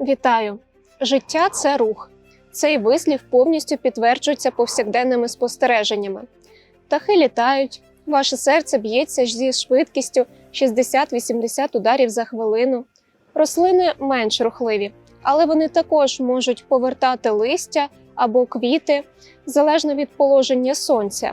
Вітаю! Життя це рух. Цей вислів повністю підтверджується повсякденними спостереженнями. Птахи літають, ваше серце б'ється зі швидкістю 60-80 ударів за хвилину. Рослини менш рухливі, але вони також можуть повертати листя або квіти залежно від положення сонця.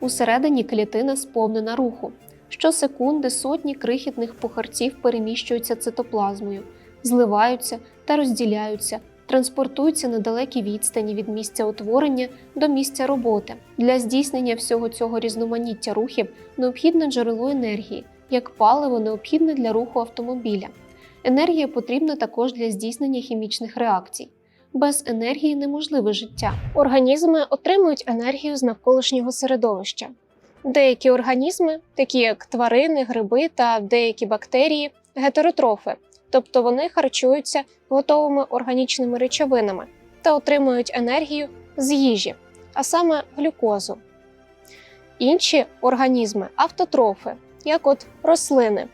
Усередині клітина сповнена руху. Щосекунди сотні крихітних пухарців переміщуються цитоплазмою, зливаються та розділяються, транспортуються на далекі відстані від місця утворення до місця роботи. Для здійснення всього цього різноманіття рухів необхідне джерело енергії, як паливо необхідне для руху автомобіля. Енергія потрібна також для здійснення хімічних реакцій. Без енергії неможливе життя. Організми отримують енергію з навколишнього середовища. Деякі організми, такі як тварини, гриби та деякі бактерії, гетеротрофи, тобто вони харчуються готовими органічними речовинами та отримують енергію з їжі, а саме глюкозу. Інші організми автотрофи, як от рослини.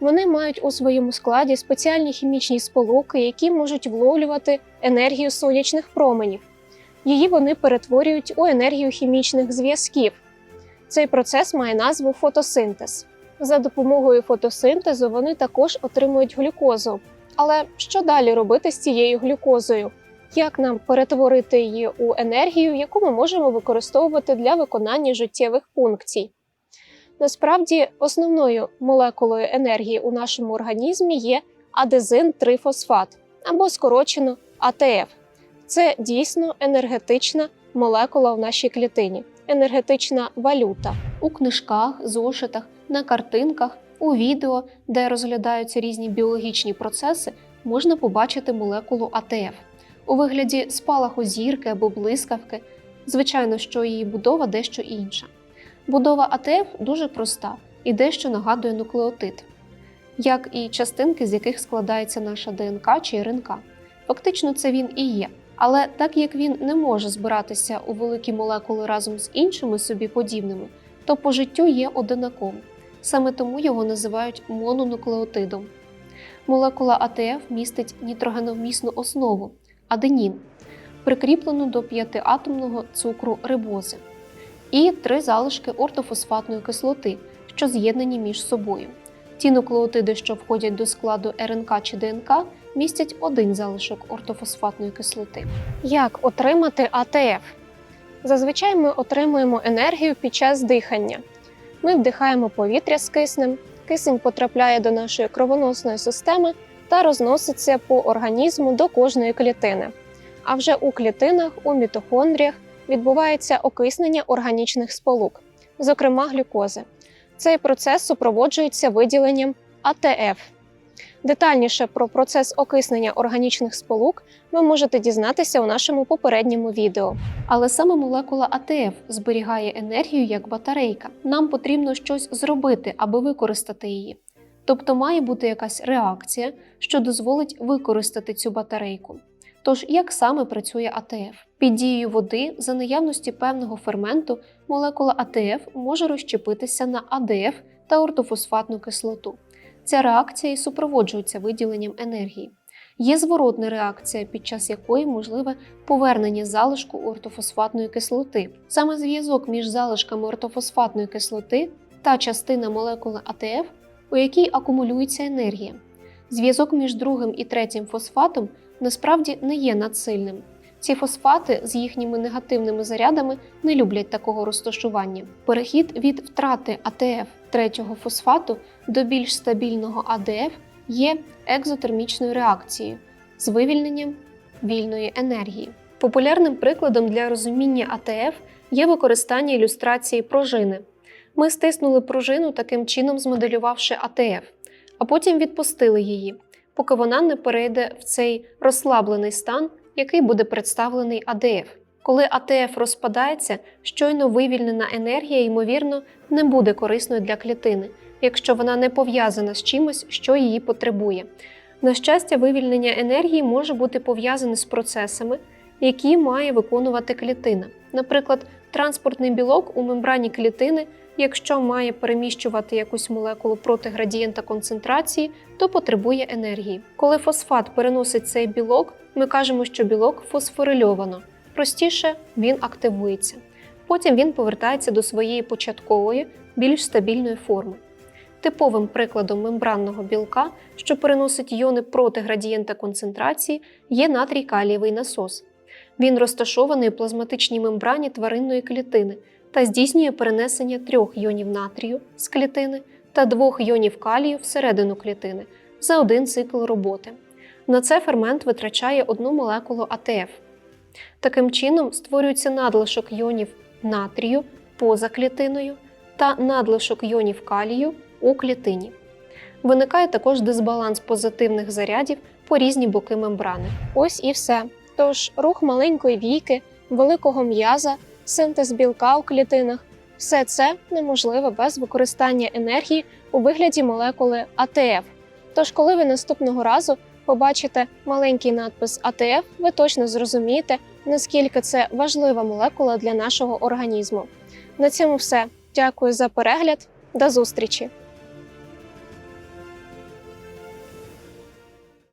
Вони мають у своєму складі спеціальні хімічні сполуки, які можуть вловлювати енергію сонячних променів. Її вони перетворюють у енергію хімічних зв'язків. Цей процес має назву фотосинтез. За допомогою фотосинтезу вони також отримують глюкозу. Але що далі робити з цією глюкозою? Як нам перетворити її у енергію, яку ми можемо використовувати для виконання життєвих функцій? Насправді, основною молекулою енергії у нашому організмі є адезин-трифосфат або скорочено АТФ. Це дійсно енергетична молекула в нашій клітині, енергетична валюта. У книжках, зошитах, на картинках, у відео, де розглядаються різні біологічні процеси, можна побачити молекулу АТФ у вигляді спалаху зірки або блискавки. Звичайно, що її будова дещо інша. Будова АТФ дуже проста і дещо нагадує нуклеотид, як і частинки, з яких складається наша ДНК чи РНК. Фактично, це він і є. Але так як він не може збиратися у великі молекули разом з іншими собі подібними, то по життю є одинаковим. Саме тому його називають мононуклеотидом. Молекула АТФ містить нітрогеновмісну основу аденін, прикріплену до п'ятиатомного цукру рибози, і три залишки ортофосфатної кислоти, що з'єднані між собою. Ті нуклеотиди, що входять до складу РНК чи ДНК, містять один залишок ортофосфатної кислоти. Як отримати АТФ? Зазвичай ми отримуємо енергію під час дихання. Ми вдихаємо повітря з киснем, кисень потрапляє до нашої кровоносної системи та розноситься по організму до кожної клітини. А вже у клітинах, у мітохондріях відбувається окиснення органічних сполук, зокрема глюкози. Цей процес супроводжується виділенням АТФ. Детальніше про процес окиснення органічних сполук ви можете дізнатися у нашому попередньому відео. Але саме молекула АТФ зберігає енергію як батарейка. Нам потрібно щось зробити, аби використати її. Тобто має бути якась реакція, що дозволить використати цю батарейку. Тож, як саме працює АТФ? Під дією води за наявності певного ферменту молекула АТФ може розщепитися на АДФ та ортофосфатну кислоту. Ця реакція і супроводжується виділенням енергії. Є зворотна реакція, під час якої можливе повернення залишку ортофосфатної кислоти. Саме зв'язок між залишками ортофосфатної кислоти та частина молекули АТФ, у якій акумулюється енергія. Зв'язок між другим і третім фосфатом насправді не є надсильним. Ці фосфати з їхніми негативними зарядами не люблять такого розташування. Перехід від втрати АТФ третього фосфату до більш стабільного АДФ є екзотермічною реакцією з вивільненням вільної енергії. Популярним прикладом для розуміння АТФ є використання ілюстрації пружини. Ми стиснули пружину таким чином, змоделювавши АТФ, а потім відпустили її, поки вона не перейде в цей розслаблений стан, який буде представлений АДФ. Коли АТФ розпадається, щойно вивільнена енергія, ймовірно, не буде корисною для клітини, якщо вона не пов'язана з чимось, що її потребує. На щастя, вивільнення енергії може бути пов'язане з процесами, які має виконувати клітина. Наприклад, транспортний білок у мембрані клітини якщо має переміщувати якусь молекулу проти градієнта концентрації, то потребує енергії. Коли фосфат переносить цей білок, ми кажемо, що білок фосфорильовано. Простіше він активується. Потім він повертається до своєї початкової, більш стабільної форми. Типовим прикладом мембранного білка, що переносить йони проти градієнта концентрації, є натрій калієвий насос. Він розташований у плазматичній мембрані тваринної клітини та здійснює перенесення трьох йонів натрію з клітини та двох йонів калію всередину клітини за один цикл роботи. На це фермент витрачає одну молекулу АТФ. Таким чином створюється надлишок йонів натрію поза клітиною та надлишок йонів калію у клітині. Виникає також дисбаланс позитивних зарядів по різні боки мембрани. Ось і все. Тож рух маленької війки, великого м'яза, синтез білка у клітинах все це неможливо без використання енергії у вигляді молекули АТФ. Тож, коли ви наступного разу побачите маленький надпис АТФ, ви точно зрозумієте, наскільки це важлива молекула для нашого організму. На цьому все. Дякую за перегляд. До зустрічі!